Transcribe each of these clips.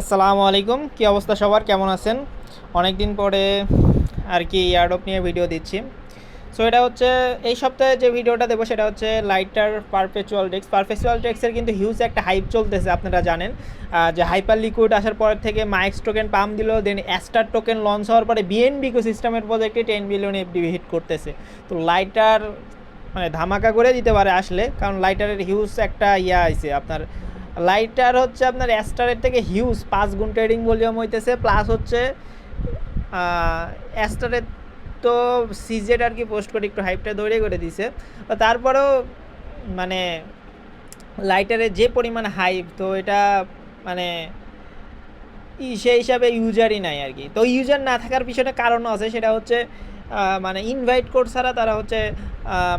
আসসালামু আলাইকুম। কি অবস্থা সবার? কেমন আছেন? অনেক দিন পরে আর কি ইয়ারডপ নিয়ে ভিডিও দিচ্ছি। সো এটা হচ্ছে এই সপ্তাহে যে ভিডিওটা দেবো সেটা হচ্ছে লাইটার পারপেচুয়াল ডেক্স পারপেচুয়াল ডেক্সের কিন্তু হিউজ একটা হাইপ চলতেছে, আপনারা জানেন। যে হাইপার লিকুইড আসার পর থেকে মাইক্স টোকেন পাম দিল দেন অ্যাস্টার টোকেন লঞ্চ হওয়ার পরে বিএনবি সিস্টেমের প্রজেক্টে টেন বিলিয়ন এফডিবি হিট করতেছে। তো লাইটার মানে ধামাকা করে দিতে পারে আসলে, কারণ লাইটারের হিউজ একটা ইয়া আছে আপনার লাইটার হচ্ছে আপনার অ্যাস্টারের থেকে হিউজ পাঁচ গুণ ট্রেডিং ভলিউম হইতেছে প্লাস হচ্ছে অ্যাস্টারের তো সিজেড আর কি পোস্ট করে একটু হাইপটা দৌড়ে করে দিছে। তারপরেও মানে লাইটারের যে পরিমাণ হাইপ তো এটা মানে সেই হিসাবে ইউজারই নাই আর কি। তো ইউজার না থাকার পিছনে কারণও আছে, সেটা হচ্ছে মানে ইনভাইট কোড ছাড়া তারা হচ্ছে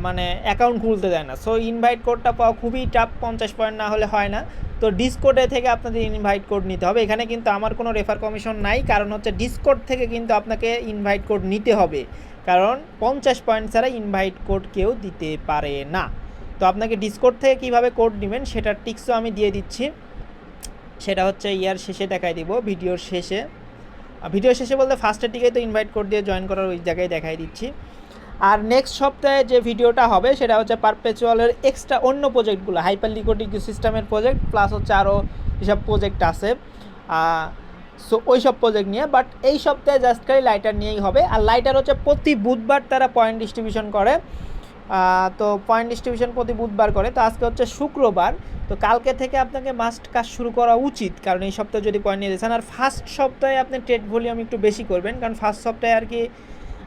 মানে অ্যাকাউন্ট খুলতে দেয় না। সো ইনভাইট কোডটা পাওয়া খুবই টাফ পঞ্চাশ পয়েন্ট না হলে হয় না। তো ডিসকোডে থেকে আপনাদের ইনভাইট কোড নিতে হবে। এখানে কিন্তু আমার কোনো রেফার কমিশন নাই, কারণ হচ্ছে ডিসকোড থেকে কিন্তু আপনাকে ইনভাইট কোড নিতে হবে। কারণ পঞ্চাশ পয়েন্ট ছাড়া ইনভাইট কোড কেউ দিতে পারে না। তো আপনাকে ডিসকোড থেকে কীভাবে কোড নেবেন, সেটার টিক্সও আমি দিয়ে দিচ্ছি। সেটা হচ্ছে ইয়ার শেষে দেখাই দিব ভিডিওর শেষে। ভিডিও শেষে বলতে ফার্স্টের দিকেই তো ইনভাইট কোড দিয়ে জয়েন করার ওই জায়গায় দেখাই দিচ্ছি। আর নেক্সট সপ্তাহে যে ভিডিওটা হবে, সেটা হচ্ছে পারপেচুয়ালের এক্সট্রা অন্য প্রজেক্টগুলো হাইপার লিকুইড সিস্টেমের প্রজেক্ট প্লাস হচ্ছে আরও যেসব প্রজেক্ট আছে সো ওই সব প্রজেক্ট নিয়ে। বাট এই সপ্তাহে জাস্ট খালি লাইটার নিয়েই হবে। আর লাইটার হচ্ছে প্রতি বুধবার তারা পয়েন্ট ডিস্ট্রিবিউশন করে। তো পয়েন্ট ডিস্ট্রিবিউশন প্রতি বুধবার করে। তো আজকে হচ্ছে শুক্রবার। তো কালকে থেকে আপনাকে মাস্ট কাজ শুরু করা উচিত। কারণ এই সপ্তাহে যদি পয়েন্ট নিয়ে আর ফার্স্ট সপ্তাহে আপনি ট্রেড ভলিউম একটু বেশি করবেন। কারণ ফার্স্ট সপ্তাহে আর কি,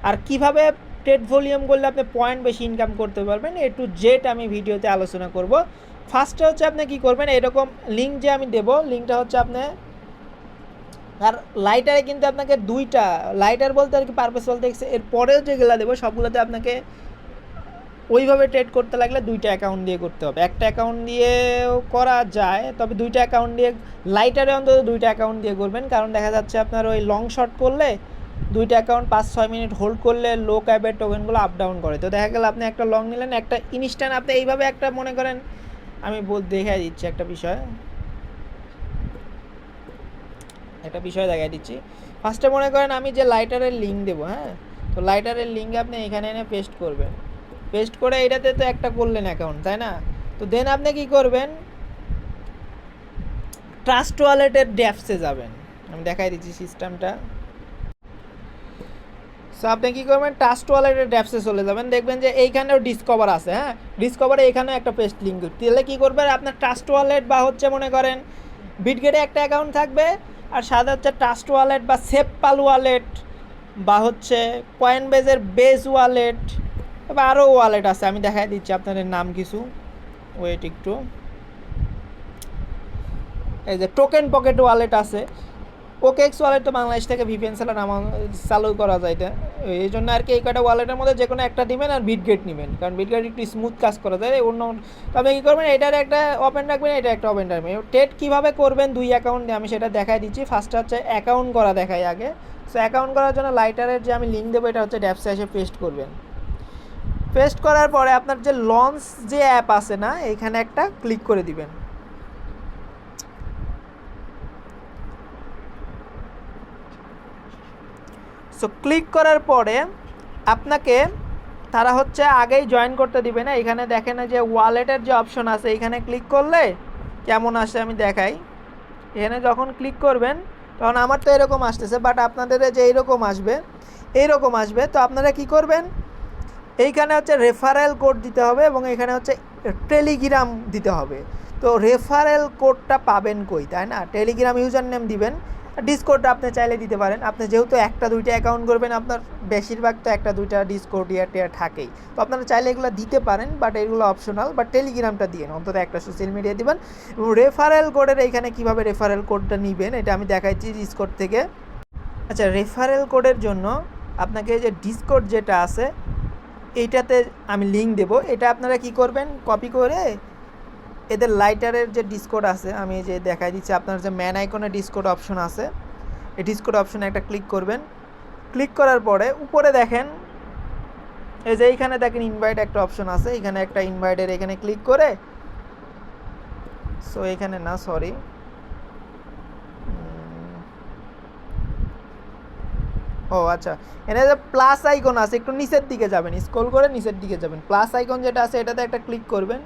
আর কীভাবে ট্রেড ভলিউম করলে আপনি পয়েন্ট বেশি ইনকাম করতে পারবেন, এ টু জেড আমি ভিডিওতে আলোচনা করব। ফার্স্টে হচ্ছে আপনি কি করবেন, এরকম লিঙ্ক যে আমি দেবো লিঙ্কটা হচ্ছে আপনি, আর লাইটারে কিন্তু আপনাকে দুইটা লাইটার বলতে আর কি পারপাস বলতে এর পরেও যেগুলো দেবো, সবগুলোতে আপনাকে ওইভাবে ট্রেড করতে লাগলে দুইটা অ্যাকাউন্ট দিয়ে করতে হবে। একটা অ্যাকাউন্ট দিয়েও করা যায়, তবে দুইটা অ্যাকাউন্ট দিয়ে লাইটারে অন্তত দুইটা অ্যাকাউন্ট দিয়ে করবেন। কারণ দেখা যাচ্ছে আপনার ওই লং শট করলে দুইটা অ্যাকাউন্ট পাঁচ ছয় মিনিট হোল্ড করলে লো ক্যাবের টোকেনগুলো আপ ডাউন করে। তো দেখা গেল আপনি একটা লং নিলেন, একটা ইনস্ট্যান্ট আপনি এইভাবে একটা মনে করেন, আমি বল দেখাই দিচ্ছি একটা বিষয়। একটা বিষয় দেখাই দিচ্ছি। ফার্স্টে মনে করেন আমি যে লাইটারের লিঙ্ক দেবো হ্যাঁ? তো লাইটারের লিঙ্ক আপনি এখানে এনে পেস্ট করবেন। পেস্ট করে এটাতে তো একটা করলেন অ্যাকাউন্ট তাই না? তো দেন আপনি কি করবেন? ট্রাস্ট ওয়ালেটের ড্যাপসে যাবেন। আমি দেখাই দিচ্ছি সিস্টেমটা সো আপনি কী করবেন? ট্রাস্ট ওয়ালেটের ড্যাপসে চলে যাবেন। দেখবেন যে এইখানেও ডিসকভার আছে হ্যাঁ? ডিসকভারে এখানেও একটা পেস্ট লিঙ্ক তাহলে কী করবেন? আপনার ট্রাস্ট ওয়ালেট বা হচ্ছে মনে করেন বিটগেটে একটা অ্যাকাউন্ট থাকবে আর সাথে হচ্ছে ট্রাস্ট ওয়ালেট বা সেপপাল ওয়ালেট বা হচ্ছে কয়েন বেজের বেজ ওয়ালেট বা আরও ওয়ালেট আছে, আমি দেখাই দিচ্ছি আপনাদের নাম কিছু। ওয়েট একটু। এই যে টোকেন পকেট ওয়ালেট আছে। ওকেএক্স ওয়ালেট তো বাংলাদেশ থেকে ভিপিএন সেলার নামা, চালু করা যায় এটা। এই জন্য আর কি এই কটা ওয়ালেটের মধ্যে যে কোনো একটা দিবেন আর বিটগেট নেবেন। কারণ বিটগেট একটু স্মুথ কাজ করা যায়। অন্য তবে কী করবেন, এটার একটা ওপেন রাখবেন, এটা একটা ওপেন রাখবেন। টেট কীভাবে করবেন দুই অ্যাকাউন্ট আমি সেটা দেখাই দিচ্ছি। ফার্স্ট হচ্ছে অ্যাকাউন্ট করা দেখাই আগে। সো অ্যাকাউন্ট করার জন্য লাইটারের যে আমি লিঙ্ক দেবো, এটা হচ্ছে ড্যাপসে এসে পেস্ট করবেন। পেস্ট করার পরে আপনার যে লঞ্চ যে অ্যাপ আছে না এইখানে একটা ক্লিক করে দিবেন। সো ক্লিক করার পরে আপনাকে তারা হচ্ছে আগেই জয়েন করতে দিবে না। এখানে দেখেন যে ওয়ালেটের যে অপশন আছে, এখানে ক্লিক করলে কেমন আসে আমি দেখাই। এখানে যখন ক্লিক করবেন, তখন আমার তো এরকম আসতেছে, বাট আপনাদের যে এইরকম আসবে এইরকম আসবে, তো আপনারা কি করবেন? এইখানে হচ্ছে রেফারেল কোড দিতে হবে এবং এখানে হচ্ছে টেলিগ্রাম দিতে হবে। তো রেফারেল কোডটা পাবেন কই, তাই না? টেলিগ্রাম ইউজার নেম দিবেন। ডিসকোডটা আপনি চাইলে দিতে পারেন। আপনি যেহেতু একটা দুইটা অ্যাকাউন্ট করবেন, আপনার বেশিরভাগ তো একটা দুইটা ডিসকোড ইয়ার টিয়ার থাকেই। তো আপনারা চাইলে এগুলো দিতে পারেন বাট এগুলো অপশনাল বাট টেলিগ্রামটা দিয়ে অন্তত একটা সোশ্যাল মিডিয়া দিবেন। এবং রেফারেল কোডের এইখানে কীভাবে রেফারেল কোডটা নেবেন, এটা আমি দেখাইছি ডিসকোড থেকে। আচ্ছা রেফারেল কোডের জন্য আপনাকে যে ডিসকোড যেটা আছে এইটাতে আমি লিঙ্ক দেবো। এটা আপনারা কি করবেন? কপি করে এদের লাইটারের যে ডিসকোড আছে, আমি যে দেখাই দিচ্ছি, আপনার যে ম্যান আইকনে ডিসকোড অপশন আছে, এই ডিসকোড অপশনে একটা ক্লিক করবেন। ক্লিক করার পরে উপরে দেখেন, এই যে এইখানে দেখেন ইনভাইট একটা অপশন আছে, এখানে একটা ইনভাইটের এখানে ক্লিক করে সো এখানে না সরি ও আচ্ছা। এখানে যে প্লাস আইকন আছে, একটু নিচের দিকে যাবেন। স্ক্রল করে নিচের দিকে যাবেন। প্লাস আইকন যেটা আছে, এটাতে একটা ক্লিক করবেন।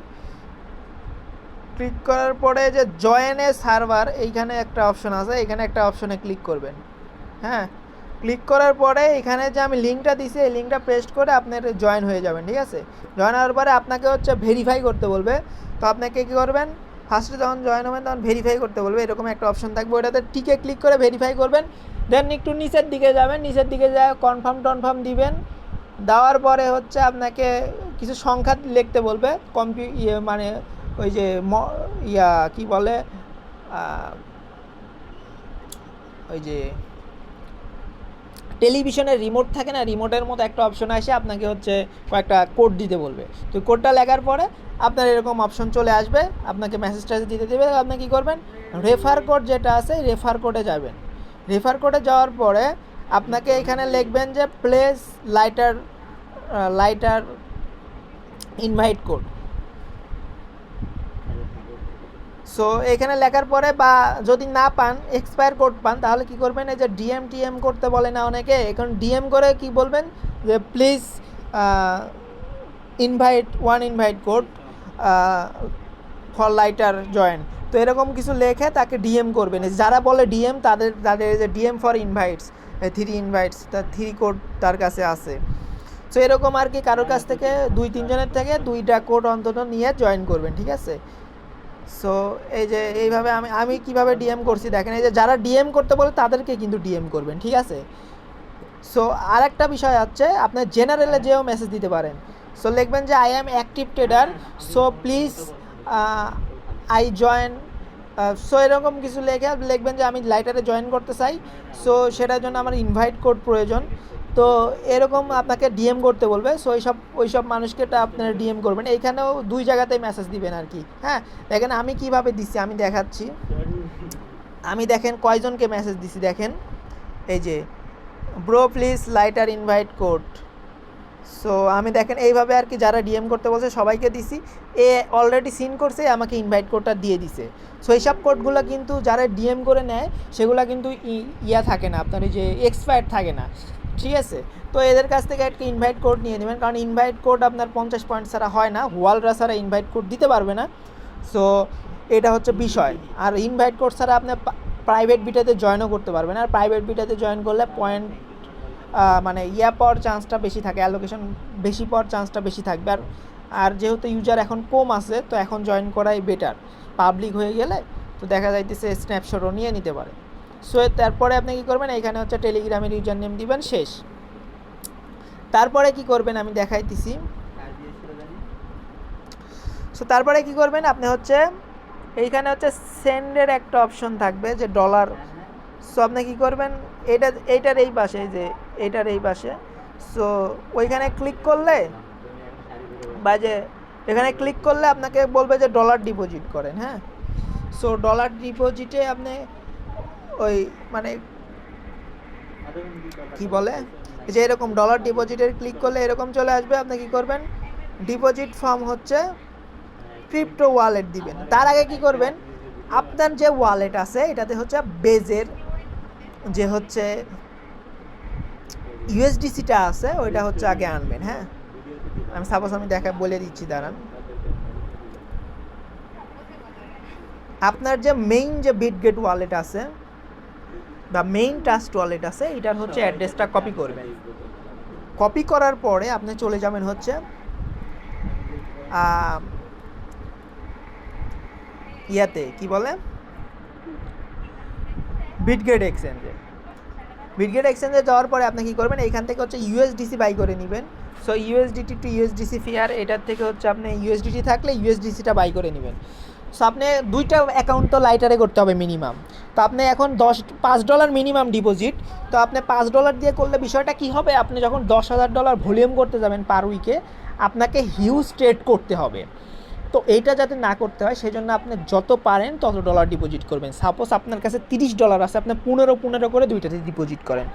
ক্লিক করার পরে যে জয়েন এ সার্ভার এইখানে একটা অপশন আছে। এখানে একটা অপশনে ক্লিক করবেন। হ্যাঁ? ক্লিক করার পরে এখানে যে আমি লিঙ্কটা দিছি, এই লিঙ্কটা পেস্ট করে আপনার জয়েন হয়ে যাবেন, ঠিক আছে? জয়েন হওয়ার পরে আপনাকে হচ্ছে ভেরিফাই করতে বলবে। তো আপনাকে কী করবেন? ফার্স্টে যখন জয়েন হবেন, তখন ভেরিফাই করতে বলবে। এরকম একটা অপশন থাকবে। ওটাতে টিকে ক্লিক করে ভেরিফাই করবেন। দেন একটু নিচের দিকে যাবেন, নিচের দিকে যা কনফার্ম টনফার্ম দিবেন। দেওয়ার পরে হচ্ছে আপনাকে কিছু সংখ্যা লিখতে বলবে। কম্পিউ ইয়ে মানে ওই যে ইয়া কি বলে? ওই যে টেলিভিশনের রিমোট থাকে না রিমোটের মতো একটা অপশন আসে, আপনাকে হচ্ছে কয়েকটা কোড দিতে বলবে। তো কোডটা লেখার পরে আপনার এরকম অপশন চলে আসবে, আপনাকে মেসেজ দিতে দেবে আপনি কী করবেন? রেফার কোড যেটা আছে রেফার কোডে যাবেন। রেফার কোডে যাওয়ার পরে আপনাকে এখানে লিখবেন যে place Lighter Lighter invite code so এখানে লেখার পরে বা যদি না পান এক্সপায়ার কোড পান, তাহলে কি করবেন? এই যে ডিএম টিএম করতে বলে না অনেকে, এখন ডিএম করে কি বলবেন? যে please invite one invite code for Lighter join তো এরকম কিছু লেখে তাকে ডিএম করবেন যারা বলে ডিএম তাদের তাদের যে DM for invites three invites তার থ্রি কোড তার কাছে আছে। সো এরকম আর কি কারোর কাছ থেকে দুই তিনজনের থেকে দুইটা কোড অন্তত নিয়ে জয়েন করবেন, ঠিক আছে? সো এই যে এইভাবে আমি আমি কীভাবে ডিএম করছি দেখেন, এই যে যারা ডিএম করতে বলে তাদেরকে কিন্তু ডিএম করবেন, ঠিক আছে? সো আরেকটা বিষয় হচ্ছে আপনার জেনারেলে যেও মেসেজ দিতে পারেন। সো লিখবেন যে I am active trader so please I join so এরকম কিছু লেখে লিখবেন যে আমি লাইটারে জয়েন করতে চাই। সো সেটার জন্য আমার ইনভাইট কোড প্রয়োজন। তো এরকম আপনাকে ডিএম করতে বলবে। সো ওইসব ওইসব মানুষকে আপনারা ডিএম করবেন। এইখানেও দুই জায়গাতেই মেসেজ দিবেন আর কি। হ্যাঁ দেখেন আমি কীভাবে দিচ্ছি, আমি দেখাচ্ছি। আমি দেখেন কয়জনকে মেসেজ দিছি, দেখেন। এই যে bro please Lighter invite code so আমি দেখেন, এইভাবে আর কি যারা ডিএম করতে বলছে, সবাইকে দিছি। এ অলরেডি সিন করছে, আমাকে ইনভাইট কোডটা দিয়ে দিছে। সো এইসব কোডগুলো কিন্তু যারা ডিএম করে নেয়, সেগুলো কিন্তু ইয়া থাকে না, আপনার এই যে এক্সপায়ার থাকে না। ঠিক আছে? তো এদের কাছ থেকে একটা ইনভাইট কোড নিয়ে নেবেন, কারণ ইনভাইট কোড আপনার পঞ্চাশ পয়েন্ট ছাড়া হয় না, ওয়ালরা ছাড়া ইনভাইট কোড দিতে পারবে না। সো এটা হচ্ছে বিষয়। আর ইনভাইট কোড ছাড়া আপনার প্রাইভেট বিটাতে জয়েনও করতে পারবেন। আর প্রাইভেট বিটাতে জয়েন করলে পয়েন্ট মানে ইয়া পাওয়ার চান্সটা বেশি থাকে অ্যালোকেশন বেশি পাওয়ার চান্সটা বেশি থাকবে। আর আর যেহেতু ইউজার এখন কম আছে, তো এখন জয়েন করাই বেটার পাবলিক হয়ে গেলে, তো দেখা যাইতেছে স্ন্যাপশটও নিয়ে নিতে পারে। সো তারপরে আপনি কী করবেন? এখানে হচ্ছে টেলিগ্রামের ইউজার নেম দিবেন, শেষ। তারপরে কি করবেন? আমি দেখাইতেছি। সো তারপরে কি করবেন? আপনি হচ্ছে, এইখানে হচ্ছে সেন্ডের একটা অপশন থাকবে, যে ডলার সো আপনি কি করবেন? এটা, এইটার এই পাশে যে এইটার এই পাশে। সো ওইখানে ক্লিক করলে বা যে এখানে ক্লিক করলে আপনাকে বলবে যে ডলার ডিপোজিট করেন হ্যাঁ? সো ডলার ডিপোজিটে আপনি ওই মানে কি বলে? যে এরকম ডলার ডিপোজিটের ক্লিক করলে এরকম চলে আসবে, আপনি কি করবেন? ডিপোজিট ফর্ম হচ্ছে ক্রিপ্টো ওয়ালেট দিবেন। তার আগে কি করবেন? আপনার যে ওয়ালেট আছে, এটাতে হচ্ছে বেজের যে হচ্ছে ইউএসডিসিটা আছে, ওইটা হচ্ছে আগে আনবেন হ্যাঁ? আমি সাপোজ আমি দেখা, বলে দিচ্ছি, দাঁড়ান। আপনার যে মেইন যে বিটগেট ওয়ালেট আছে, বা মেইন ট্রাস্ট ওয়ালেট আছে, এটার হচ্ছে অ্যাড্রেসটা কপি করবেন। কপি করার পরে আপনি চলে যাবেন হচ্ছে ইয়াতে, কি বলে? বিটগেট এক্সচেঞ্জে বিটগেট এক্সচেঞ্জে যাওয়ার পরে আপনি কি করবেন? এখান থেকে হচ্ছে ইউএসডিসি বাই করে নেবেন। So USDT to USDC pair এটার থেকে হচ্ছে আপনি ইউএসডিটি থাকলে ইউএসডিসিটা বাই করে নেবেন। সো আপনি দুইটা অ্যাকাউন্ট তো লাইটারে করতে হবে মিনিমাম তো আপনি এখন দশ, পাঁচ ডলার মিনিমাম ডিপোজিট তো আপনি পাঁচ ডলার দিয়ে করলে বিষয়টা কি হবে? আপনি যখন দশ হাজার ডলার ভলিউম করতে যাবেন পার উইকে আপনাকে হিউজ ট্রেড করতে হবে। তো এইটা যাতে না করতে হয় সেই জন্য আপনি যত পারেন তত ডলার ডিপোজিট করবেন। সাপোজ আপনার কাছে তিরিশ ডলার আছে, আপনি পনেরো পনেরো করে দুইটাতে ডিপোজিট করেন।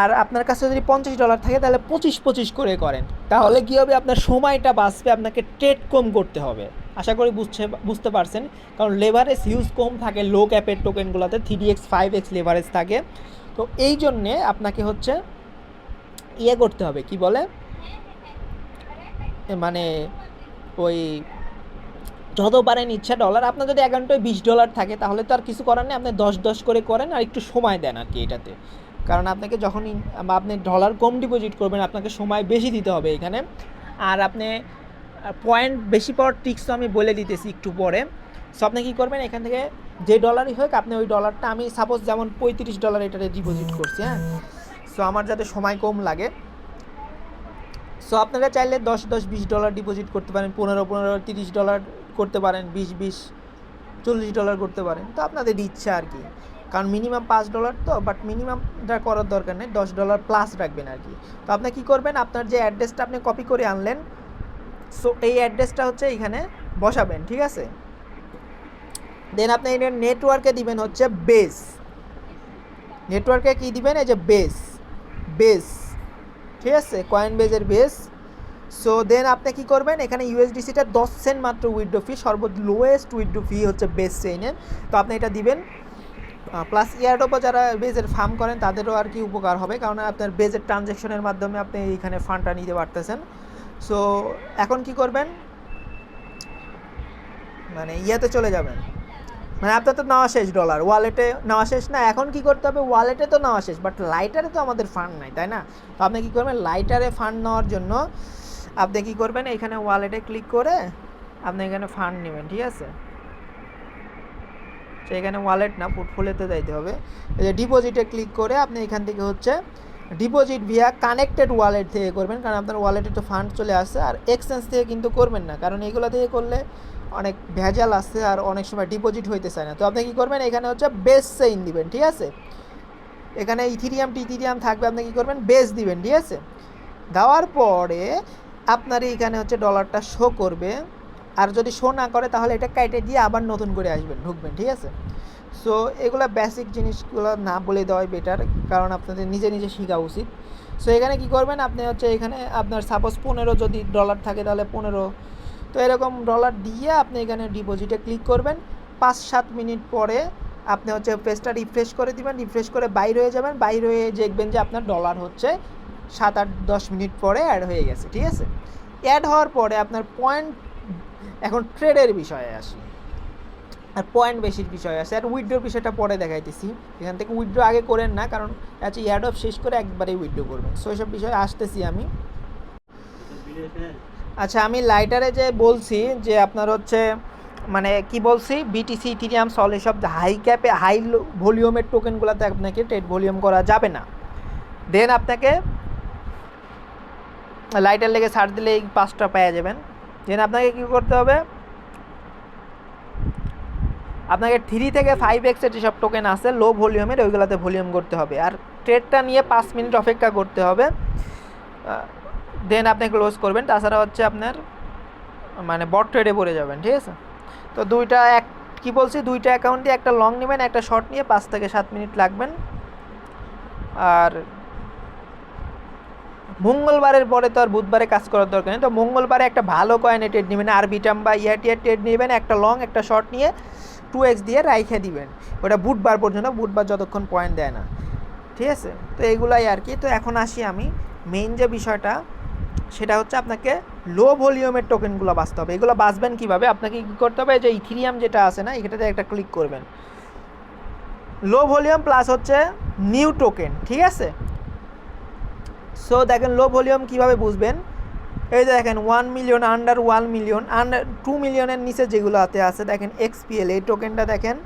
আর আপনার কাছে যদি পঞ্চাশ ডলার থাকে, তাহলে পঁচিশ পঁচিশ করে করেন। তাহলে কী হবে? আপনার সময়টা বাঁচবে, আপনাকে ট্রেড কম করতে হবে। আশা করি বুঝছে, বুঝতে পারছেন? কারণ লেভারেজ হিউজ কম থাকে লো ক্যাপের টোকেনগুলোতে three X five X leverage থাকে। তো এই জন্যে আপনাকে হচ্ছে ইয়ে করতে হবে, কি বলে? মানে ওই যত পারেন ইচ্ছা ডলার আপনার যদি অ্যাকাউন্টে বিশ ডলার থাকে, তাহলে তো আর কিছু করার নেই। আপনি দশ দশ করে করেন আর একটু সময় দেন আর কি এটাতে। কারণ আপনাকে যখন আপনি ডলার কম ডিপোজিট করবেন, আপনাকে সময় বেশি দিতে হবে এখানে। আর আপনি পয়েন্ট বেশি পাওয়ার ট্রিক্স আমি বলে দিতেছি একটু পরে। সো আপনি কী করবেন, এখান থেকে যে ডলারই হোক, আপনি ওই ডলারটা আমি সাপোজ যেমন পঁয়ত্রিশ ডলার এটাতে ডিপোজিট করছি হ্যাঁ? সো আমার যাতে সময় কম লাগে সো আপনারা চাইলে দশ দশ, বিশ ডলার ডিপোজিট করতে পারেন, পনেরো পনেরো, তিরিশ ডলার করতে পারেন, বিশ বিশ, চল্লিশ ডলার করতে পারেন। তো আপনাদের ইচ্ছা আর কি। কারণ মিনিমাম পাঁচ ডলার তো বাট মিনিমামটা করার দরকার নেই, দশ ডলার প্লাস রাখবেন আর কি। তো আপনি কী করবেন, আপনার যে অ্যাড্রেসটা আপনি কপি করে আনলেন সো এই অ্যাড্রেসটা হচ্ছে এখানে বসাবেন, ঠিক আছে? দেন আপনি এটা নেটওয়ার্কে দিবেন হচ্ছে বেস নেটওয়ার্কে কি দিবেন? এই যে বেস বেস ঠিক আছে কয়েন বেজের বেস সো দেন আপনি কী করবেন? এখানে ইউএসডিসিটা দশ সেন্ট মাত্র উইথড্রো ফি সর্ব লোয়েস্ট উইথড্রো ফি হচ্ছে বেস চেইনে তো আপনি এটা দিবেন। প্লাস ইয়ারডোপো যারা বেজের ফার্ম করেন, তাদেরও আর কি উপকার হবে, কারণ আপনার বেজের ট্রানজ্যাকশনের মাধ্যমে আপনি এইখানে ফান্ডটা নিতে পারতেছেন। সো এখন কি করবেন? মানে ইয়েতে চলে যাবেন। মানে আপনার তো নেওয়া শেষ ডলার ওয়ালেটে নেওয়া শেষ না, এখন কি করতে হবে? ওয়ালেটে তো নেওয়া শেষ বাট লাইটারে তো আমাদের ফান্ড নাই, তাই না? তো আপনি কী করবেন? লাইটারে ফান্ড নেওয়ার জন্য আপনি কী করবেন? এখানে ওয়ালেটে ক্লিক করে আপনি এখানে ফান্ড নেবেন, ঠিক আছে? তো এখানে ওয়ালেট না পোর্টফোলিওতে যাইতে হবে। এই যে ডিপোজিটে ক্লিক করে আপনি এখান থেকে হচ্ছে ডিপোজিট ভিয়া কানেক্টেড ওয়ালেট থেকে করবেন, কারণ আপনার ওয়ালেটে তো ফান্ড চলে আসছে, আর এক্সচেঞ্জ থেকে কিন্তু করবেন না, কারণ এগুলো থেকে করলে অনেক ভেজাল আসছে আর অনেক সময় ডিপোজিট হইতে চায় না। তো আপনি কী করবেন? এখানে হচ্ছে বেস সেইন দিবেন, ঠিক আছে? এখানে ইথিরিয়াম টিথিরিয়াম থাকবে, আপনি কী করবেন? বেস দিবেন, ঠিক আছে? দেওয়ার পরে আপনার এখানে হচ্ছে ডলারটা শো করবে। আর যদি শো না করে, তাহলে এটা কাইটে দিয়ে আবার নতুন করে আসবেন, ঢুকবেন, ঠিক আছে? সো এগুলো বেসিক জিনিসগুলো না বলে দেওয়াই বেটার কারণ আপনাদের নিজে নিজে শেখা উচিত। সো এখানে কি করবেন? আপনি হচ্ছে এখানে আপনার সাপোজ পনেরো যদি ডলার থাকে, তাহলে পনেরো তো এরকম ডলার দিয়ে আপনি এখানে ডিপোজিটে ক্লিক করবেন। পাঁচ সাত মিনিট পরে আপনি হচ্ছে পেজটা রিফ্রেশ করে দিবেন রিফ্রেশ করে বাইর হয়ে যাবেন। বাইর হয়ে দেখবেন যে আপনার ডলার হচ্ছে সাত আট দশ মিনিট পরে অ্যাড হয়ে গেছে, ঠিক আছে? অ্যাড হওয়ার পরে আপনার পয়েন্ট এখন ট্রেডের বিষয়ে আসি। আর পয়েন্ট বেশির বিষয় আছে আর উইথড্রোর বিষয়টা পরে দেখাইতেছি। এখান থেকে উইড্রো আগে করেন না, কারণ হচ্ছে ইয়ার্ড অফ শেষ করে একবারেই উইড্রো করবেন। সো এসব বিষয়ে আসতেছি আমি। আচ্ছা আমি লাইটারে যে বলছি যে আপনার হচ্ছে মানে কি বলছি? বিটিসি ইথিরিয়াম সল এসব হাই ক্যাপে হাই ভলিউমের টোকেনগুলোতে আপনাকে ট্রেড ভলিউম করা যাবে না। দেন আপনাকে লাইটার লেগে সার দিলে এই পাঁচটা পেয়ে যাবেন। দেন আপনাকে কী করতে হবে? আপনাকে থ্রি থেকে ফাইভ এক্সের যেসব টোকেন আছে লো ভলিউমের ওইগুলোতে ভলিউম করতে হবে। আর ট্রেডটা নিয়ে পাঁচ মিনিট অপেক্ষা করতে হবে। দেন আপনি ক্লোজ করবেন, তাছাড়া হচ্ছে আপনার মানে বট ট্রেডে পড়ে যাবেন, ঠিক আছে? তো দুইটা এক, কি বলছি? দুইটা অ্যাকাউন্ট দিয়ে একটা লং নেবেন, একটা শর্ট নিয়ে পাঁচ থেকে সাত মিনিট লাগবেন। আর মঙ্গলবারের পরে তো আর বুধবারে কাজ করার দরকার নেই। তো মঙ্গলবারে একটা ভালো কয়েনে ট্রেড নেবেন আর বিটাম বা ইয়াটিয়ার ট্রেড নেবেন, একটা লং একটা শর্ট নিয়ে টু এক্স দিয়ে রাইখে দিবেন। ওটা বুধবার পর্যন্ত, বুধবার যতক্ষণ পয়েন্ট দেয় না। ঠিক আছে? তো এগুলাই আর কি। তো এখন আসি আমি। মেইন যে বিষয়টা সেটা হচ্ছে আপনাকে লো ভলিউমের টোকেনগুলো বাঁচতে হবে। এগুলো বাঁচবেন কীভাবে? আপনাকে কী করতে হবে? যে ইথিরিয়াম যেটা আছে না, এটাতে একটা ক্লিক করবেন। লো ভলিউম প্লাস হচ্ছে নিউ টোকেন ঠিক আছে? সো দেখেন লো ভলিউম কীভাবে বুঝবেন? এই যে দেখেন one million under one million under two মিলিয়নের নিচে যেগুলো যেগুলোতে আছে, দেখেন এক্সপিএল এই টোকেনটা দেখেন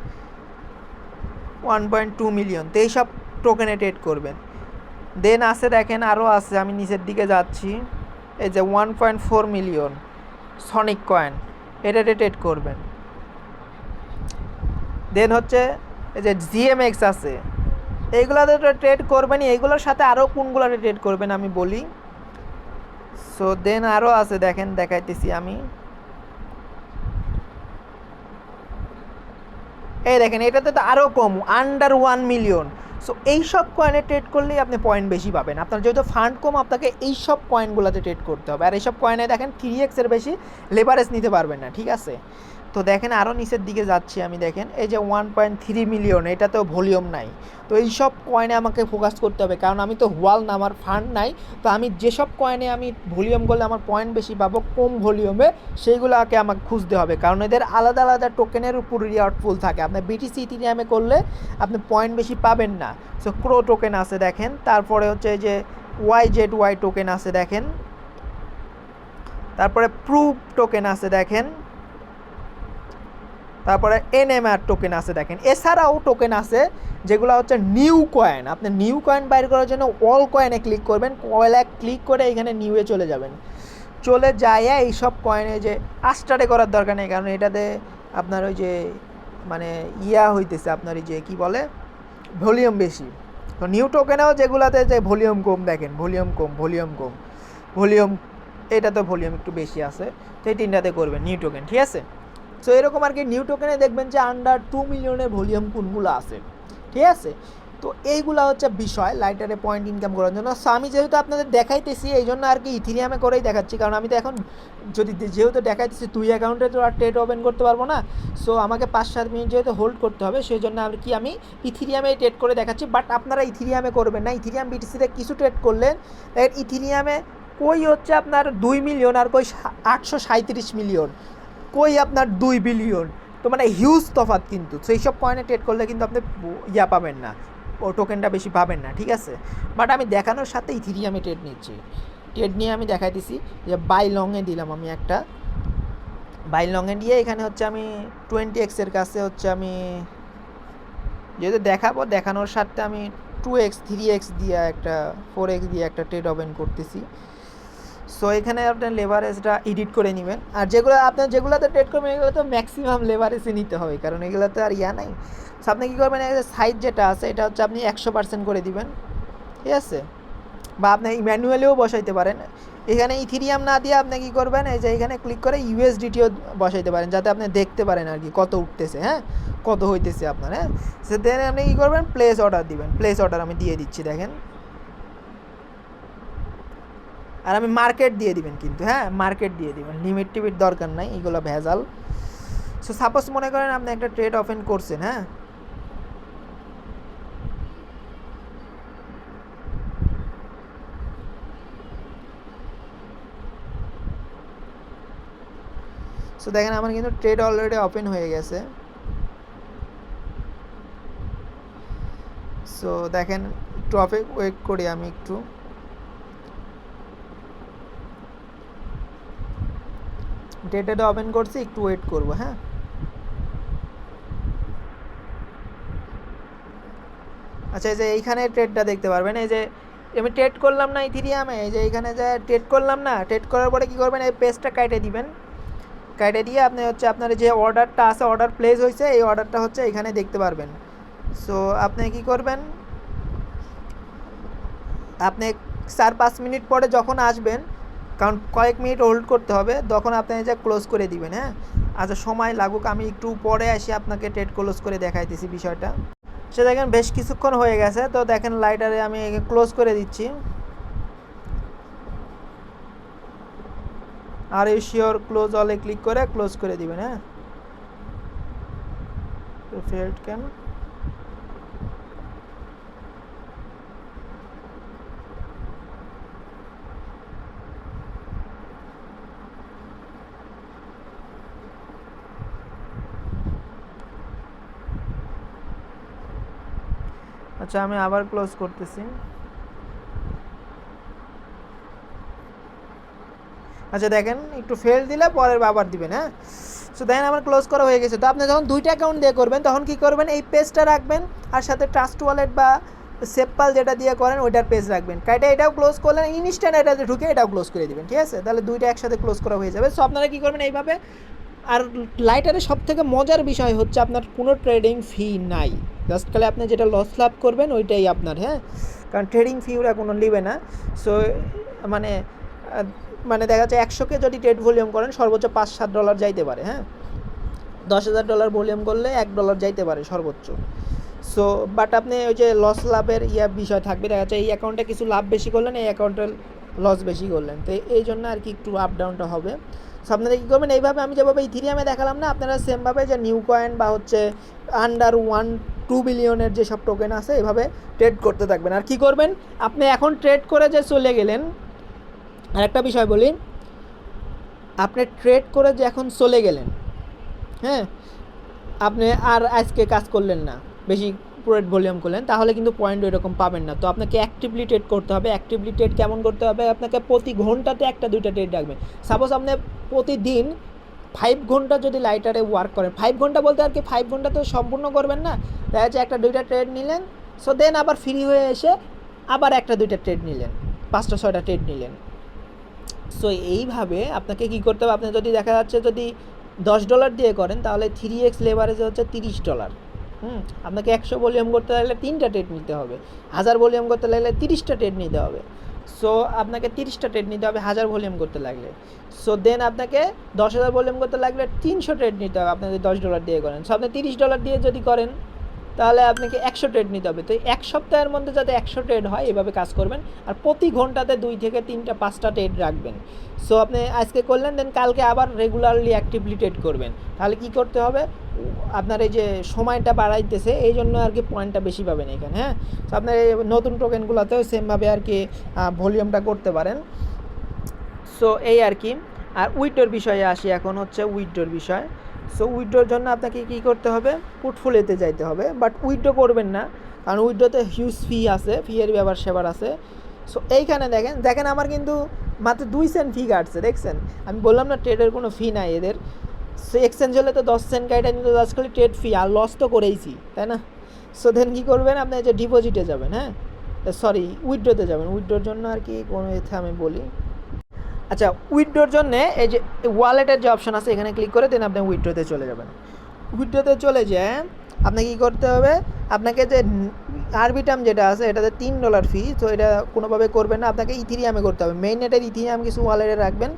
ওয়ান পয়েন্ট টু মিলিয়ন তো এইসব টোকেনে ট্রেড করবেন। দেন আছে, দেখেন আরও আছে, আমি নিচের দিকে যাচ্ছি। এই যে one point four million Sonic coin এটাতে ট্রেড করবেন। দেন হচ্ছে এই যে জিএমএক্স আছে, এইগুলাতে তো ট্রেড করবেনই, এইগুলোর সাথে আরও কোনগুলোতে ট্রেড করবেন আমি বলি। সো দেন আরও আছে, দেখেন, দেখাইতেছি আমি। এই দেখেন, এটাতে তো আরও কম আন্ডার ওয়ান মিলিয়ন সো এই সব কয়েনে ট্রেড করলেই আপনি পয়েন্ট বেশি পাবেন। আপনার যেহেতু ফান্ড কম, আপনাকে এই সব কয়েনগুলোতে ট্রেড করতে হবে। আর এইসব কয়েনে দেখেন থ্রি এক্সের বেশি লেবারেজ নিতে পারবেন না, ঠিক আছে? তো দেখেন আরও নিচের দিকে যাচ্ছি আমি, দেখেন। এই যে ওয়ান পয়েন্ট থ্রি মিলিয়ন এটা তো ভলিউম নাই। তো এই সব কয়েনে আমাকে ফোকাস করতে হবে, কারণ আমি তো হোয়াল না আমার ফান্ড নাই। তো আমি যেসব কয়েনে আমি ভলিউম করলে আমার পয়েন্ট বেশি পাবো, কম ভলিউমে সেইগুলোকে আমাকে খুঁজতে হবে। কারণ এদের আলাদা আলাদা টোকেনের উপর রিওয়ার্ড ফুল থাকে। আপনার বিটিসি ইথিরিয়ামে করলে আপনি পয়েন্ট বেশি পাবেন না। সো ক্রো টোকেন আছে, দেখেন। তারপরে হচ্ছে এই যে ওয়াই জেড ওয়াই টোকেন আছে, দেখেন। তারপরে প্রুফ টোকেন আছে, দেখেন। তারপরে এনএমআর টোকেন আছে দেখেন। এছাড়াও টোকেন আছে যেগুলো হচ্ছে নিউ কয়েন আপনি নিউ কয়েন বাইর করার জন্য অল কয়েনে ক্লিক করবেন। কয়েলে ক্লিক করে এখানে নিউয়ে চলে যাবেন। চলে যায় এইসব কয়েনে যে আস্টারে করার দরকার নেই, কারণ এটাতে আপনার ওই যে মানে ইয়া হইতেছে আপনার এই যে কি বলে? ভলিউম বেশি। তো নিউ টোকেনেও যেগুলোতে যে ভলিউম কম, দেখেন ভলিউম কম ভলিউম কম, ভলিউম এটা তো ভলিউম একটু বেশি আছে। তো এই তিনটাতে করবেন নিউ টোকেন ঠিক আছে? সো এরকম আর কি নিউ টোকেনে দেখবেন যে আন্ডার টু মিলিয়নের ভলিউম কোনগুলো আছে। ঠিক আছে? তো এইগুলো হচ্ছে বিষয় লাইটারে পয়েন্ট ইনকাম করার জন্য। সো আমি যেহেতু আপনাদের দেখাইতেছি এই জন্য আর কি ইথিরিয়ামে করেই দেখাচ্ছি। কারণ আমি তো এখন যদি যেহেতু দেখাইতেছি দুই অ্যাকাউন্টে তো আর ট্রেড ওপেন করতে পারব না। সো আমাকে পাঁচ, সাত মিনিট যেহেতু হোল্ড করতে হবে সেই জন্য আর কি আমি ইথিরিয়ামে ট্রেড করে দেখাচ্ছি। বাট আপনারা ইথিরিয়ামে করবেন না। ইথিরিয়াম বিটিসিতে কিছু ট্রেড করলেন ইথিরিয়ামে কই হচ্ছে আপনার দুই মিলিয়ন আর কই আটশো সাঁত্রিশ মিলিয়ন কই আপনার দুই বিলিয়ন তো মানে হিউজ তফাত কিন্তু। তো এইসব পয়েন্টে ট্রেড করলে কিন্তু আপনি ইয়া পাবেন না। ও টোকেনটা বেশি পাবেন না, ঠিক আছে? বাট আমি দেখানোর সাথে ইথিরিয়ামে ট্রেড নিচ্ছি। ট্রেড নিয়ে আমি দেখাইতেছি যে বাই লংয়ে দিলাম আমি একটা। বাই লংয়ে দিয়ে এখানে হচ্ছে আমি টোয়েন্টি এক্সের কাছে হচ্ছে আমি যেহেতু দেখাবো, দেখানোর সাথে আমি টু এক্স থ্রি এক্স দিয়ে একটা ফোর এক্স দিয়ে একটা ট্রেড ওপেন করতেছি। সো এখানে আপনার লেভারেজটা এডিট করে নেবেন। আর যেগুলো আপনার যেগুলোতে ট্রেড করবেন, এগুলো তো ম্যাক্সিমাম লেভারেজে নিতে হবে, কারণ এগুলোতে আর ইয়া নাই। সো আপনি কী করবেন সাইজ যেটা আছে, এটা হচ্ছে আপনি একশো পার্সেন্ট করে দিবেন। ঠিক আছে? বা আপনি ম্যানুয়ালিও বসাইতে পারেন। এখানে ইথিরিয়াম না দিয়ে আপনি কী করবেন, এই যে এখানে ক্লিক করে ইউএসডিটিও বসাইতে পারেন, যাতে আপনি দেখতে পারেন আর কি কত উঠতেছে হ্যাঁ? কত হইতেছে আপনার হ্যাঁ? সে দেন আপনি কী করবেন প্লেস অর্ডার দিবেন। প্লেস অর্ডার আমি দিয়ে দিচ্ছি, দেখেন। আর আমি মার্কেট দিয়ে দিবেন কিন্তু হ্যাঁ? মার্কেট দিয়ে দিবেন। লিমিট টিমিট দরকার নাই, এগুলো ভেজাল। সো সাপোজ মনে করেন আপনি একটা ট্রেড ওপেন করছেন হ্যাঁ? সো দেখেন আমার কিন্তু ট্রেড অলরেডি ওপেন হয়ে গেছে। সো দেখেন, একটু ওয়েট করি আমি একটু। ডেটাটা ওপেন করছি, একটু ওয়েট করব হ্যাঁ? আচ্ছা এই যে এইখানে ট্রেডটা দেখতে পারবেন, এই যে আমি ট্রেড করলাম না ইথিরিয়ামে এই যে এইখানে যে ট্রেড করলাম না ট্রেড করার পরে কী করবেন, এই পেজটা কাটে দিবেন। কাটে দিয়ে আপনি হচ্ছে আপনার যে অর্ডারটা আছে অর্ডার প্লেস হয়েছে এই অর্ডারটা হচ্ছে এখানে দেখতে পারবেন। সো আপনি কি করবেন? আপনি চার পাঁচ মিনিট পরে যখন আসবেন কারণ কয়েক মিনিট হোল্ড করতে হবে, তখন আপনি যে ক্লোজ করে দিবেন হ্যাঁ? আচ্ছা সময় লাগুক, আমি একটু পরে এসে আপনাকে ট্রেড ক্লোজ করে দেখাইতেছি বিষয়টা। সে দেখেন বেশ কিছুক্ষণ হয়ে গেছে, তো দেখেন লাইটারে আমি ক্লোজ করে দিচ্ছি। আর এই শিওর ক্লোজ অলে ক্লিক করে ক্লোজ করে দিবেন হ্যাঁ? ফেল্ড কেন? আচ্ছা আমি আবার ক্লোজ করতেছি। আচ্ছা দেখেন, একটু ফেল দিলে পরের আবার দিবেন হ্যাঁ? সো দেখেন, আমার ক্লোজ করা হয়ে গেছে। তো আপনি যখন দুইটা অ্যাকাউন্ট দিয়ে করবেন, তখন কি করবেন? এই পেজটা রাখবেন, আর সাথে ট্রাস্ট ওয়ালেট বা সেপপাল যেটা দিয়ে করেন, ওইটার পেজ রাখবেন। কাইটা এটাও ক্লোজ করলেন ইনস্ট্যান্ট এটাতে ঢুকে এটাও ক্লোজ করে দেবেন, ঠিক আছে? তাহলে দুইটা একসাথে ক্লোজ করা হয়ে যাবে। সো আপনারা কী করবেন এইভাবে? আর লাইটারের সব থেকে মজার বিষয় হচ্ছে আপনার কোনো ট্রেডিং ফি নাই। জাস্ট খালি আপনি যেটা লস লাভ করবেন, ওইটাই আপনার হ্যাঁ? কারণ ট্রেডিং ফি ওরা কোনো নেবে না। সো মানে মানে দেখা যাচ্ছে একশোকে যদি ট্রেড ভলিউম করেন, সর্বোচ্চ পাঁচ সাত ডলার যাইতে পারে হ্যাঁ? দশ হাজার ডলার ভলিউম করলে এক ডলার যাইতে পারে সর্বোচ্চ। সো বাট আপনি ওই যে লস লাভের ইয়া বিষয় থাকবে, দেখা যাচ্ছে এই অ্যাকাউন্টে কিছু লাভ বেশি করলেন, এই অ্যাকাউন্টে লস বেশি করলেন। তো এই জন্য আর কি একটু আপ ডাউনটা হবে। সো আপনারা কী করবেন। এইভাবে আমি যেভাবে ইথিরিয়ামে দেখালাম না, আপনারা সেমভাবে যে নিউ কয়েন বা হচ্ছে আন্ডার ওয়ান টু বিলিয়নের যেসব টোকেন আছে এভাবে ট্রেড করতে থাকবেন। আর কি করবেন? আপনি এখন ট্রেড করে যে চলে গেলেন আর একটা বিষয় বলি, আপনি ট্রেড করে যে এখন চলে গেলেন হ্যাঁ? আপনি আর আজকে কাজ করলেন না, বেশি পুরেট ভলিউম করলেন, তাহলে কিন্তু পয়েন্ট এরকম পাবেন না। তো আপনাকে অ্যাক্টিভলি ট্রেড করতে হবে অ্যাক্টিভলি ট্রেড কেমন করতে হবে? আপনাকে প্রতি ঘন্টাতে একটা, দুইটা ট্রেড রাখবেন সাপোজ আপনি প্রতিদিন ফাইভ ঘণ্টা যদি লাইটারে ওয়ার্ক করেন ফাইভ ঘণ্টা বলতে আর কি ফাইভ ঘণ্টা তো সম্পূর্ণ করবেন না। দেখা যাচ্ছে একটা, দুইটা ট্রেড নিলেন সো দেন আবার ফ্রি হয়ে এসে আবার একটা, দুইটা ট্রেড নিলেন, পাঁচটা, ছয়টা ট্রেড নিলেন। সো এইভাবে আপনাকে কী করতে হবে? আপনি যদি দেখা যাচ্ছে যদি দশ ডলার দিয়ে করেন, তাহলে থ্রি এক্স লেভারেজে হচ্ছে তিরিশ ডলার হুম, আপনাকে একশো ভলিউম করতে লাগলে তিনটা ট্রেড নিতে হবে। হাজার ভলিউম করতে লাগলে তিরিশটা ট্রেড নিতে হবে। সো আপনাকে তিরিশটা ট্রেড নিতে হবে, হাজার ভলিউম করতে লাগলে। সো দেন আপনাকে দশ হাজার ভলিউম করতে লাগলে তিনশো ট্রেড নিতে হবে আপনাদের দশ ডলার দিয়ে করেন। সো আপনি তিরিশ ডলার দিয়ে যদি করেন তাহলে আপনাকে একশো ট্রেড নিতে হবে। তো এক সপ্তাহের মধ্যে যাতে একশো ট্রেড হয়, এভাবে কাজ করবেন। আর প্রতি ঘন্টাতে দুই থেকে তিনটা, পাঁচটা ট্রেড রাখবেন। সো আপনি আজকে করলেন দেন কালকে আবার রেগুলারলি অ্যাক্টিভলি ট্রেড করবেন। তাহলে কি করতে হবে? আপনার এই যে সময়টা বাড়াইতেছে, এই জন্য আর কি পয়েন্টটা বেশি পাবেন এখানে হ্যাঁ? তো আপনার এই নতুন টোকেনগুলোতেও সেমভাবে আর কি ভলিউমটা করতে পারেন। সো এই আর কি। আর উইডোর বিষয়ে আসি এখন, হচ্ছে উইডোর বিষয়। সো উইড্রোর জন্য আপনাকে কী করতে হবে? পোর্টফোলিওতে যাইতে হবে। বাট উইড্রো করবেন না। কারণ উইড্রোতে হিউজ ফি আছে ফিয়ের ব্যাপার সেবার আছে। সো এইখানে দেখেন দেখেন আমার কিন্তু মাত্র দুই সেন্ট ফি কাটছে, দেখছেন? আমি বললাম না ট্রেডের কোনো ফি নাই এদের। সো এক্সচেঞ্জ হলে তো দশ সেন্ট কাইটা কিন্তু আজকাল ট্রেড ফি আর লস তো করেইছি, তাই না? সো দেন কী করবেন? আপনি যে ডিপোজিটে যাবেন হ্যাঁ? সরি উইড্রোতে যাবেন। উইড্রোর জন্য আর কি কোনো এতে আমি বলি। আচ্ছা উইথড্রোর জন্য এই যে ওয়ালেটের যে অপশন আছে, এখানে ক্লিক করে দেন আপনি উইথড্রোতে চলে যাবেন। উইথড্রোতে চলে যেয়ে আপনাকে কী করতে হবে? আপনাকে যে আরবিটাম যেটা আছে, এটাতে তিন ডলার ফি তো এটা কোনোভাবে করবেন না, আপনাকে ইথিরিয়ামে করতে হবে। মেইন নেটের ইথিরিয়াম কিছু ওয়ালেটে রাখবেন।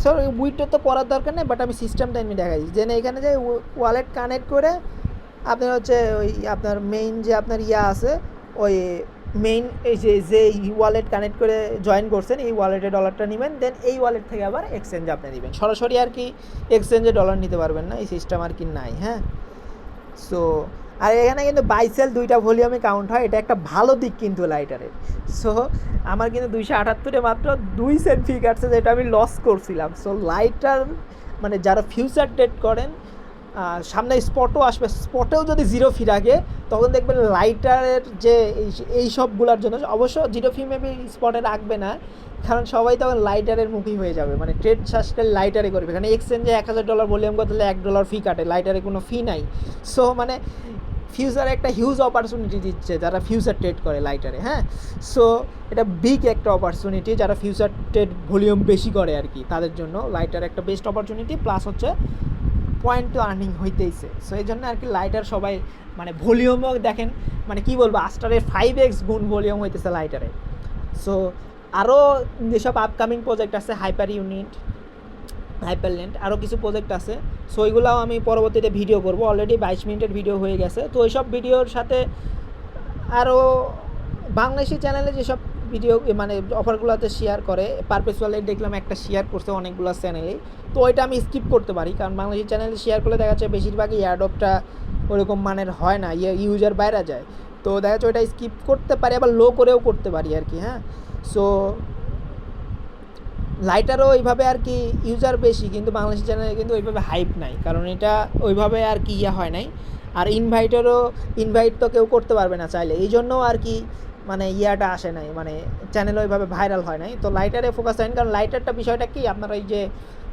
সো উইথড্রো তো করার দরকার নেই বাট আমি সিস্টেমটা আমি দেখাই যেন এখানে যে ওয়ালেট কানেক্ট করে, আপনার হচ্ছে ওই আপনার মেইন যে আপনার ইয়া আছে, ওই মেইন এই যে যে ওয়ালেট কানেক্ট করে জয়েন করছেন, এই ওয়ালেটে ডলারটা নেবেন দেন এই ওয়ালেট থেকে আবার এক্সচেঞ্জে আপনি নেবেন। সরাসরি আর কি এক্সচেঞ্জে ডলার নিতে পারবেন না, এই সিস্টেম আর কি নাই হ্যাঁ? সো আর এখানে কিন্তু বাইসেল দুইটা ভলিউমে কাউন্ট হয়, এটা একটা ভালো দিক কিন্তু লাইটারের সো আমার কিন্তু দুইশো আটাত্তরে মাত্র দুই সেন্ট ফি কাটছে যেটা আমি লস করছিলাম। সো লাইটার মানে যারা ফিউচার ট্রেড করেন সামনে স্পটও আসবে। স্পটেও যদি জিরো ফি রাখে, তখন দেখবেন লাইটারের যে এই সবগুলোর জন্য অবশ্য জিরো ফি মেবি স্পটে রাখবে না, কারণ সবাই তখন লাইটারের মুখী হয়ে যাবে। মানে ট্রেড সাসকে লাইটারে করবে। কারণ এক্সচেঞ্জে এক হাজার ডলার ভলিউম করতে এক ডলার ফি কাটে লাইটারে কোনো ফি নাই। সো মানে ফিউচারে একটা হিউজ অপরচুনিটি দিচ্ছে যারা ফিউচার ট্রেড করে লাইটারে হ্যাঁ? সো এটা বিগ একটা অপরচুনিটি যারা ফিউচার ট্রেড ভলিউম বেশি করে আর কি, তাদের জন্য লাইটার একটা বেস্ট অপরচুনিটি প্লাস হচ্ছে পয়েন্ট তো আর্নিং হইতেইছে। সো এই জন্য আর কি লাইটার সবাই মানে ভলিউমও দেখেন মানে কি বলব আস্টারের ফাইভ এক্স গুণ ভলিউম হইতেছে লাইটারে সো আরও যেসব আপকামিং প্রজেক্ট আছে হাইপার ইউনিট হাইপারল্যান্ড আরও কিছু প্রজেক্ট আছে। সো ওইগুলোও আমি পরবর্তীতে ভিডিও করব। অলরেডি বাইশ মিনিটের ভিডিও হয়ে গেছে। তো ওইসব ভিডিওর সাথে আরও বাংলাদেশি চ্যানেলে যেসব ভিডিও মানে অফারগুলোতে শেয়ার করে। পারপেচুয়ালে দেখলাম একটা শেয়ার করছে অনেকগুলো চ্যানেলে তো ওইটা আমি স্কিপ করতে পারি, কারণ বাংলাদেশি চ্যানেলে শেয়ার করলে দেখা যাচ্ছে বেশিরভাগই এয়ারডপটা ওরকম মানের হয় না ইয়ে ইউজার বাইরে যায়। তো দেখা যাচ্ছে ওইটা স্কিপ করতে পারি, আবার লো করেও করতে পারি আর কি হ্যাঁ? সো লাইটারও ওইভাবে আর কি ইউজার বেশি, কিন্তু বাংলাদেশি চ্যানেলে কিন্তু ওইভাবে হাইপ নাই, কারণ এটা ওইভাবে আর কি ইয়ে হয় নাই। আর ইনভাইটারও ইনভাইট তো কেউ করতে পারবে না চাইলে। এই জন্য আর কি মানে ইয়াটা আসে নাই মানে চ্যানেল ওইভাবে ভাইরাল হয় নাই। তো লাইটারে ফোকাস হয় কারণ লাইটারটা বিষয়টা কি? আপনার ওই যে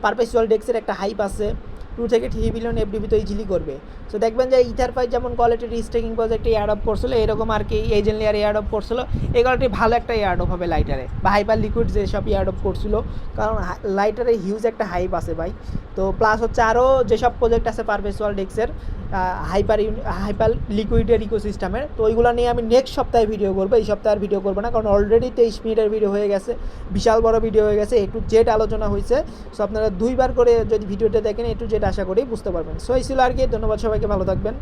পারপেচুয়াল ডেক্সের একটা হাইপ আছে। টু থেকে থ্রি বিলিয়ন এফডিবি তো ইজিলি করবে। সো দেখবেন যে ইথার ফাইভ যেমন কোয়ালিটির রিস্টেকিং প্রজেক্টে এয়ার অফ করছিল, এরকম আর কি এজেন্ট লেয়ার এয়ার অফ করছিল। এই কোয়ালিটি ভালো একটা এয়ার অফ হবে লাইটারে বা হাইপার লিকুইড যেসব এয়ার অফ করছিল। কারণ লাইটারে হিউজ একটা হাইপ আছে ভাই। তো প্লাস হচ্ছে আরও যেসব প্রজেক্ট আছে পারপেচুয়াল ডেক্সের হাইপার হাইপার লিকুইডের ইকোসিস্টেমের তো ওইগুলো নিয়ে আমি নেক্সট সপ্তাহে ভিডিও করব। এই সপ্তাহে ভিডিও করব না। কারণ অলরেডি তেইশ মিনিটের ভিডিও হয়ে গেছে। বিশাল বড় ভিডিও হয়ে গেছে। একটু জেট আলোচনা হয়েছে সো আপনারা দুইবার করে যদি ভিডিওটা দেখেন একটু যেটা আশা করি বুঝতে পারবেন। সো, এই ছিল আর কি। ধন্যবাদ সবাইকে, ভালো থাকবেন।